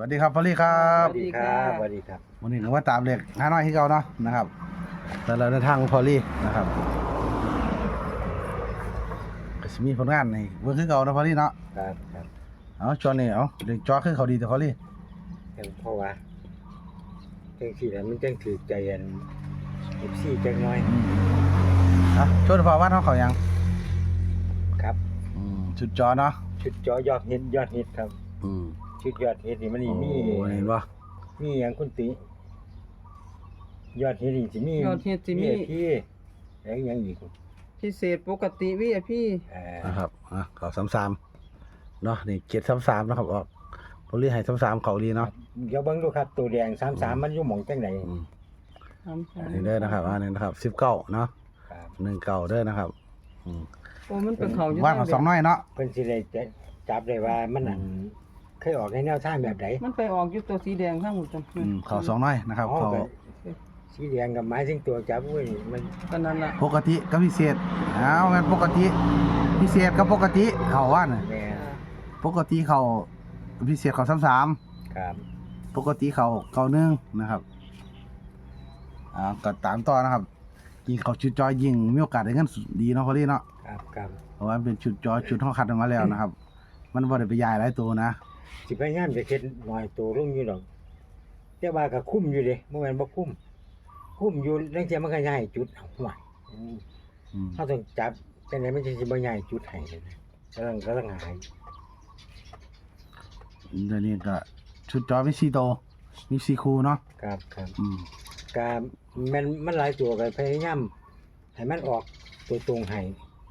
วัสดีครับพอลลี่ครัสบวัสดีครับสวัสดีครับวันนี้ก็ว่าตามเลขห้าน้อยที่เก่าเนาะนะครับแต่เราเดินทางพอลลี่นะครับก็สิมีผลงานในเมื่อคือเก่านะพอลลี่เนาะครับครับเอาจอนี่เอาเด็กจอคือเขาดีแต่พอลลี่จังเพราะว่าจังสี่แหละมันจังถือใจอันเอฟซีจังน้อยอืมอะช่วยฟาวัดเขาเขายังครับอืมชุดจอเนาะชุดจอยอดฮิตยอดฮิตครับ อืม ชุดยอดฮิตนี่มันนี่มีโอ้เห็นปะมีอย่างคุณติ ยอดฮิตนี่สิมียอดฮิตสิมี พี่แล้วยังอีกพิเศษปกติวิอพี่เอ่อนะครับอะเขาสามสามเนาะนี่เจ็ดสามสามนะครับออกพอลลี่ให้สามสามเขาดีเนาะเดี๋ยวเบิ่งดูครับ ตัวแดงสามสามมันอยู่หม่องจังไหนอืมสามสาอัมนนี้เด้อนะครับอันนี้นะครับสิบเก้าเนาะครับหนึ่งเก้าเด้อนะครับอืมโอ้มันเป็นเขาอยู่ว่านเขาสองน้อยเนาะ เพิ่นสิได้จะจับได้ว่ามันอันเค ยออกในแนวทางแบบใดมันไปออกอยู่ตัวสีแดงข้างหูจังอืมเขาสองน้อยนะครับอ๋อเขาก็สีแดงกับไม้ถึงตัวจับเว้ยมันก็นั่นล่ะปกติกับพิเศษเอางั้นปกติ พิเศษกับปกติเขาว่าน่ะแม่ปกติเขาพิเศษเขาสามสามครับปกติเขาเขาหนึ่งนะครับอ่าก็ตามต่อนะครับยิงเขาชุดจอยยิงมีโอกาสได้เงินดีเนาะพอดีเนาะ ครับครับเพราะว่ามันเป็นชุดจอยชุดห้องคัดออกมาแล้วนะครับ มันบ่ได้ไปยายหลายตัวนะ สิพยายามจะเฮ็ดหน่อยตัวลงอยู่ดอกแต่ว่าก็คุ้มอยู่เด้บ่แม่นบ่คุ้มคุ้มอยู่จังซี่มันก็ย้ายจุดเอาห่วยอืมอืมเฮาต้องจับจังไดมันสิบ่ย้ายจุดให้เลยนะกำลังกำลังหายเดี๋ยวนี้ก็ชุดจอยมีสี่ตัวมีสี่คู่เนาะครับครับอืมก็แม่นมันหลายตัวก็พยายามให้มันออกตัวตรงให้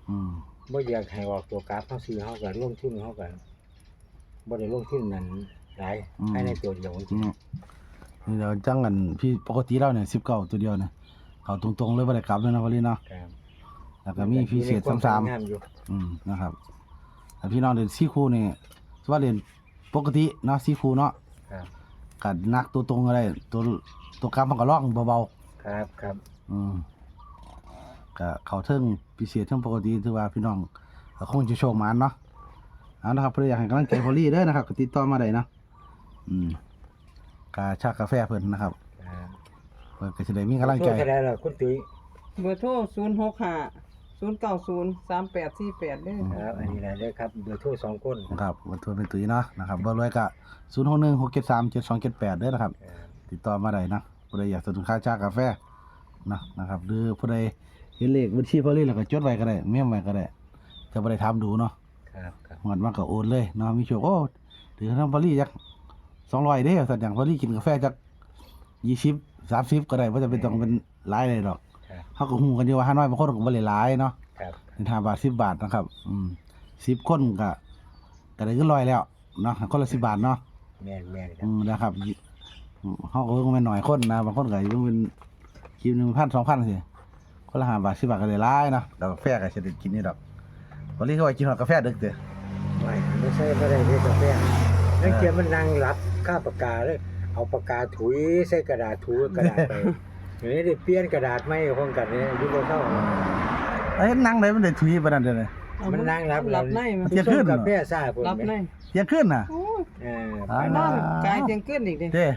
อืมบ่อยากให้ออกตัวกราฟเฮาซื้อเฮาก็ลงทุนเฮาก็ บ่ได้ลงทุนนั้นหลายภายในตัวเดียวจริอืงมนี่เราจังกันพี่ปกติแล้วเนี่ยสิบเก้าตัวเดียวเนี่ยเขาตรงๆเลยบ่ได้กลับเลยนะพอดีเนาะๆครับแล้วก็มีพิเศษสามสามงามอยู่อืมนะครับถ้าพี่น้องเรียนสี่คู่นี่ว่าเรียนปกติเนาะสี่คู่เนาะครับกันักตัวตรงอะไรตัวตัวกลับมันก็ล่องเบาครับครับๆอืมก็เขาเทิงพิเศษเทิงปกติถือว่าพี่น้องก็คงจะโชคหมานเนาะ เอานะครับเพื่ออยากให้กำลังใจพอลี่เด้อนะครับก็ติดต่อมาได้เนาะอืมกาชากาแฟเพิ่นนะครับครับเพิ่นก็จะได้มีกำลังใจโทษเท่าไหร่ล่ะคุณตุ้ยเบอร์โทรศูนย์หกห้าศูนย์เก้าศูนย์สามแปดสี่แปดเด้อครับอันนี้แหละเด้อครับเบอร์โทรสองคน นะครับวันทัวเป็นตุ้ยเนาะนะครับเบอร์รวยก็ศูนย์หกหนึ่งหกเจ็ดสามเจ็ดสองเจ็ดแปดเด้อนะครับครับ ติดต่อมาได้นะผู้ใดอยากสนุนค่าชากาแฟนะนะครับหรือผู้ใดเห็นเลขบัญชีพอลี่แล้วก็จดไว้ก็ได้เมียมไว้ก็ได้จะบ่ได้ทำดูเนาะครับครับ หมดมากก็โอนเลยเนาะมีโชคโอ้ถือทำพอลี่จักสองร้อยเด้อสัตว์อย่างพอลี่กินกาแฟจักยี่สิบสามสิบก็ได้ว่าจะเป็นต้องเป็นหลายเลยหรอกครับเขาก็หูกันอยู่ว่าห้าน้อยบางคนก็บ่ได้หลายเนาะครับเป็นห้าบาทสิบบาทนะครับ อืมสิบคนก็ก็ได้เงินร้อยแล้วเนาะคนละสิบบาทเนาะแม่นแม่นครัอืบมนะครับอืมเขาก็เพิ่งเป็นหน่อยคนนะบางคนก็อยู่เป็นคิวหนึ่งพันสองพันสิคนละห้าบาทสิบบาทก็ได้ร้ายเนาะดอกกาแฟก็จะได้กินนี่ดอกวันนี้เขาไปกินหอดกาแฟดึกเด้อ ไม่ไม่ใช่ไม่ได้เรียกกาแฟนั่งเกียมันนั่งรับค่าปากกาเลย เอาปากกาถุยใส่กระดาษถูกระดาษไปอย่างนี้ได้เปลี่ยนกระดาษไม่พร้อมกันเนี่ยอยู่บนเท่าเอ้ยนั่งเลยมันได้ทุยไปนั่นเด้อเลยเอา มันนั่งรับรับในมันเที่ยงคืนเหรอกาแฟซ่าพุ่นรับในเที่ยงคืนน่ะโอ้ยเอออ่านอนกายเตียงขึ้นอีกเด้เด้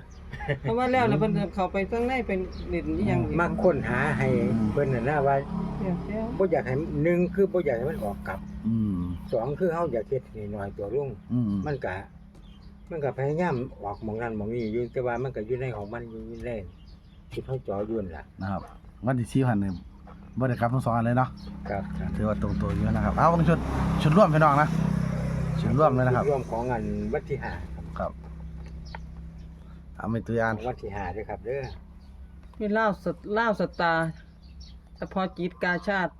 เพราะว่าแล้วแล้วมันเข้าไปข้างในเป็นเด่นอีหยังมาค้นหาให้เพิ่นน่ะนะว่าเดี๋ยวเดี๋ยวบ่อยากให้หนึ่งคือบ่อยากให้มันออกกลับอืมสองคือเฮาอยากเฮ็ดให้น้อยตัวลงอืมมันก็มันก็พยายามออกหมองนั้นหมองนี้อยู่แต่ว่ามันก็อยู่ในของมันอยู่ในที่เขาจ่ออยุ่นนล่ะนะครับวันที่สี่พันเนี่ย บ่ได้กลับทั้งสองอันเลยเนาะครับครับถือว่าตรงตัวอยู่นะครับเอาบางชุดชุดร่วมพี่น้องนะชุดร่วมเลยนะครับร่วมของงานวัดที่ห้าครับครับเอาไม่ตัวอยานของวัดที่ห้าด้วยครับเด้อมีเล่าวสตเล่าวสตาร์เฉพาะจิตกาชาติ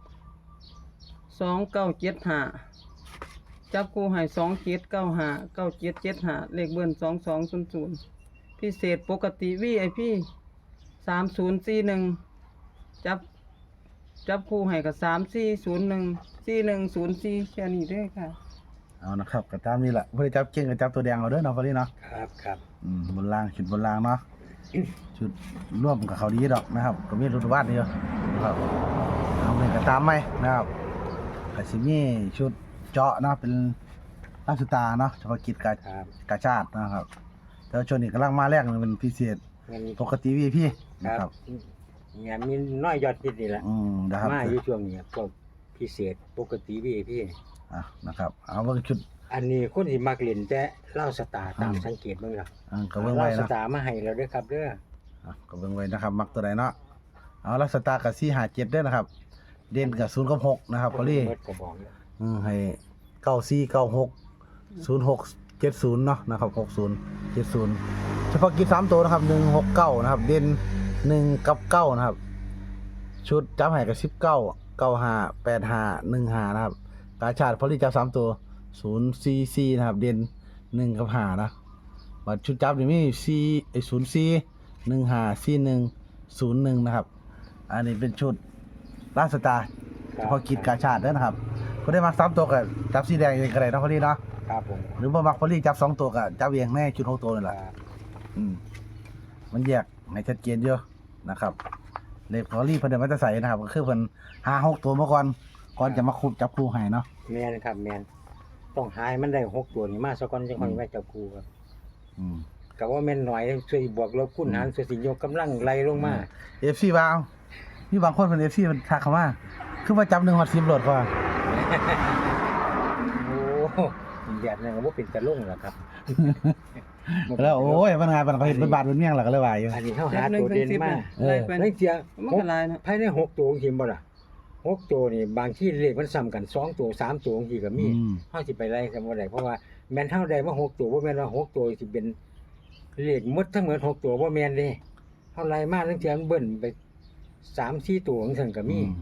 สองเก้าเจ็ดห้าจับกูให้สองเจ็ดเก้าห้าเก้าเจ็ดเจ็ดห้าเลขเบิ้ลสองสองศูนย์ศูนย์พิเศษปกติวีไอพีสามศูนย์สี่หนึ่งจับ จับคู่ให้กับสามสี่ศูนย์หนึ่งสี่หนึ่งศูนย์สี่แค่นี้เด้อค่ะ เอานะครับก็ตามนี้แหละเพื่อจับเก่งก็จับตัวแดงเอาเด้อเนาะพอดีเนาะครับครับอืมบนล่างชุดบนล่างเนาะชุดร่วมกับเขาดีดอกนะครับ ก็มีรุดวาดเดียวนะครับเอาเป็นก็ตามไหมนะครับก็สิมีชุดเจาะเนาะเป็นราชสตาร์เนาะเฉพาะกิจกาครับกาชาตินะครับแต่ว่าช่วงนี้กำลังมาแรกมันเป็นพิเศษเงินปกติ VIP คนะรัครับบ เนี่ยมีน้อยยอดฮิตนี่แหละอืมนะครับมาอยู่ช่วงนี้พวกพิเศษปกติพี่พี่อะนะครับ เอาเบิ่งชุด อันนี้คนที่มักเล่นแต่เหล่าสตาร์ตามอืมสังเกตเบิ่งครับอ่าก็เบิ่งเหล่าไว้สนะตาร์มาให้เราด้วยครับเด้ออะก็เบิ่งไว้นะครับ มักตัวใดเนาะเอาลักสตาร์กับ457ด้วยนะครับ เด่นกับ0กับ6นะครับพอลี่เบิดก็บอกเลยอืมให้94 96 06 70เนาะนะครับ60 70เฉพาะกิจสามตัวนะครับ169นะครับ เด่น 1กับ9นะครับ ชุดจับให้กับ19 95 85 15นะครับ กาชาดพอลี่จับสามตัว0 4 4นะครับ เด่น1กับ5นะบัตรชุดจับนี่มีสี่ไอศูนย์สี่หนึ่งห้าสี่หนึ่งศูนย์หนึ่งนะครับ อันนี้เป็นชุดราชสตาร์ครับพอกิจกาชาติเด้อนะครับก็ได้มาสามตัวกับจับสีแดงเองก็ได้เนาะพอดีเนาะครับผมหรือบ่มักพอดีจับสองตัวกับจับเองแน่ชุดหกตัวนี่แหละครับอืม มันแยกให้ชัดเจนเยอะนะครับเลขพอลี่เพิ่นเดินมาจะใส่นะครับก็คือเพิ่นหาหกตัวมาก่อนก่อนจะมาคุบจับคู่ให้เนาะแมนครับแมนต้องหายมันได้หกตัวนี่มาซะก่อนจังค่อยไว้จับคู่ครับอืมก็ว่าแม่นหน่อยช่วยบวกลบคูณหารช่วยสิยกกำลังไล่ลงมา เอฟซีบ้าวมีบางคนเป็นเอฟซีมันทักเข้ามาคือว่าจับหนึ่งฮอดสิบโหลดก่อนโอ้แบบนั้นก็บ่เป็นตะลุ่งหรอกครับ แล้วโอ้ยมันงานมันก็เห็นเป็นบาทเป็นเมี่ยงหลักก็เลยว่าอยู่อันนี้เขาหาตัวเด่นมาเออไล่ไปเนื่องจากมันก็หลายเนาะภายในหกตัวจริงบ่ล่ะหกตัวนี่บางที่เลขมันซ้ำกันสองตัวสามตัวบางทีก็มีอืมเฮาสิไปไล่กันบ่ได้เพราะว่าแม่นเท่าใดมาหกตัวบ่แม่นว่าหกตัวสิเป็นเลขหมดทั้งหมดหกตัวบ่แม่นเด้เฮาไล่มาตั้งแต่มันเบิ่นไปสามสี่ตัวจังซั่นก็มีอืม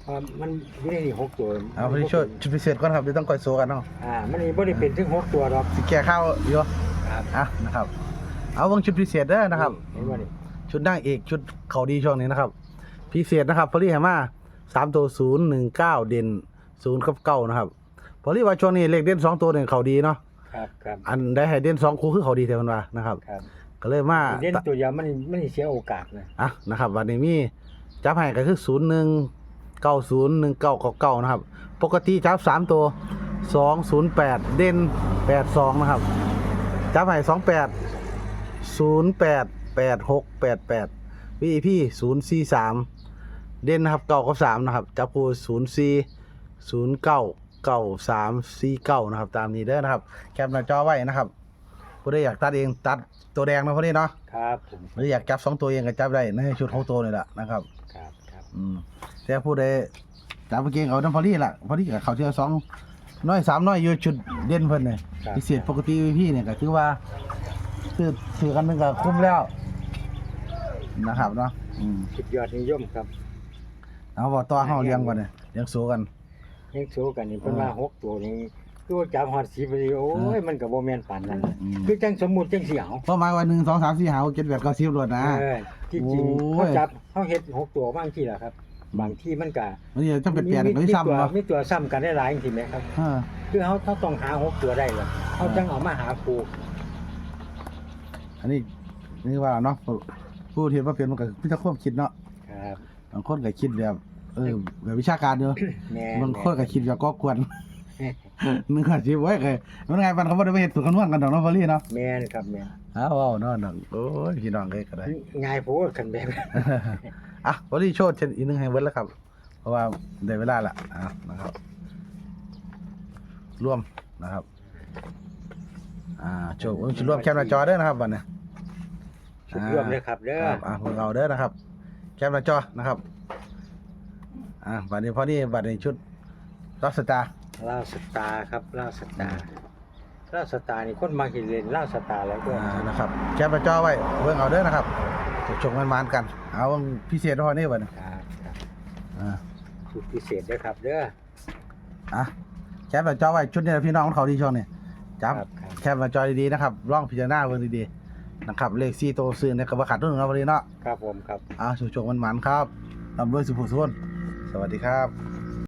เพราะมันอยู่ในนี่หกตัวเอาไปช่วยชุดพิเศษก่อนครับเดี๋ยวต้องคอยโซกันเนาะอ่ามันนี่บ่ได้เป็นถึงหกตัวหรอกสิแก้ข้าวอยู่ ครับอะนะครับ เอาเบิ่งชุดพิเศษเด้อนะครับ เห็นบ่นี่ชุดนางเอกชุดเขาดีช่วงนี้นะครับ พิเศษนะครับพอลี่ให้มาสามตัวศูนย์หนึ่งเก้าเด่นศูนย์กับเก้านะครับพอลี่ว่าช่วงนี้เลขเด่นสองตัวเนี่ยเขาดีเนาะครับครับอันได้ให้เด่นสองคู่คือเขาดีเท่านั้นว่านะครับ ครับก็เลยมาเล่นตัวเดียวมันมันสิเสียโอกาสนะอะนะครับวันนี้มีจับให้ก็คือศูนย์หนึ่งเก้าศูนย์หนึ่งเก้าเก้านะครับ ปกติจับสามตัวสองศูนย์แปดเด่นแปดสองนะครับ จับให้สองแปดศูนย์แปดแปดหกแปดแปดวีพีศูนย์สี่สามเด่นนะครับเก้ากับสามนะครับ จับคู่ศูนย์สี่ศูนย์เก้าเก้าสามสี่เก้านะครับ ตามนี้เด้อนะครับ แคปหน้าจอไว้นะครับผู้ใดอยากตัดเองตัดตัวแดงนะพอดีเนาะครับผมหรืออยากจับสองตัวเองก็จับได้ในชุดของตัวนี่แหละนะครับครับครับอืมแต่ผู้ใดจับเก่งเอาน้ำพอลี่ล่ะพอลี่กับเขาเทือสอง น้อยสามน้อยอยู่ชุดเด่นเพิ่นเนี่ยครับ พิเศษปกติพี่เนี่ยก็ถือว่าคือถือกันนึงก็คุ้มแล้ว นะครับเนาะอืมสุดยอดนิยมครับเอาบอกต่อเฮาเลี้ยงก่อนเนี่ยเลี้ยงสู้กัน ยังสู้กันนี่เพิ่นอ่าว่าหกตัวนี้คือว่าจับฮอด10วิดีโอ้ยมันก็บ่แม่นปานนั้นน่ะอืม คือจังสมมุติจังสิเอาเพราะหมายว่าหนึ่งสองสามสี่ห้าหกเจ็ดแปดเก้าสิบรถนะ เออที่จริงโอ้ย เขาจับเขาเฮ็ดหกตัวบางทีล่ะครับ บางที่มันก็มันจะเป็นแปดมีก็ไม่ซ้ำตัวเนาะมีตัวซ้ำกันได้หลายจริงๆไหมครับ เออคือเขาเขาต้องหาหกตัวได้เลยเขาจังเอามาหาครูอันนี้นี่ว่าเนาะผู้ผู้ที่ว่าเป็นมันก็พิจารณาคิดเนาะครับบางคนก็คิดแบบ เออแบบวิชาการเด้อแม่บางคนก็คิดแบบก็กวนนึกว่าสิไว้เคยมันไงมันเขาบ่ได้ไปเฮ็ดสูตรคำนวณกันดอกเนาะพอลี่เนาะแม่นครับแม่นอ้าวเอาเนาะนังโอ้ยพี่น้องเอ้ยก็ได้ง่ายโพดกันแบบ อะพอลี่โชดเช่นอีกหนึงให้เบิดแล้วครับ เพราะว่าได้เวลาละอะนะครับ ร่วมนะครับ อ่าโชว์ผมสิร่วมแคปหน้าจอเด้อนะครับบัดนี้ชุดร่วมเลยครับเด้อครับอะพวกเราเด้อนะครับ แคปหน้าจอนะครับ อ่าบัดนี้พอนี้บัดนี้ชุดรักสตาร์ล่าวสตาร์ครับล่าวสตาร์ล่าวสตาร์นี่คนมาเห็นเล่นล่าวสตาร์แล้วก็อ่านะครับ แคปหน้าจอไว้เบิ่งเอาเด้อนะครับ ชมมันมานๆกัน เอาพิเศษเท่านี้บัดนี้ครับครับอ่าชุดพิเศษเด้อครับเด้อ อะแคปหน้าจอไว้ชุดนี้พี่น้องของเขาดีช่องนี่จับครับครับ แคปหน้าจอดีๆนะครับลองพิจารณาเบิ่งดีๆนะครับเลข4ตัวซื้อเนี่ยก็บ่ขาดทุนครับวันนี้เนาะครับผมครับ อ่าชมๆมันๆครับร่ำรวยสุขสุขสวัสดีครับ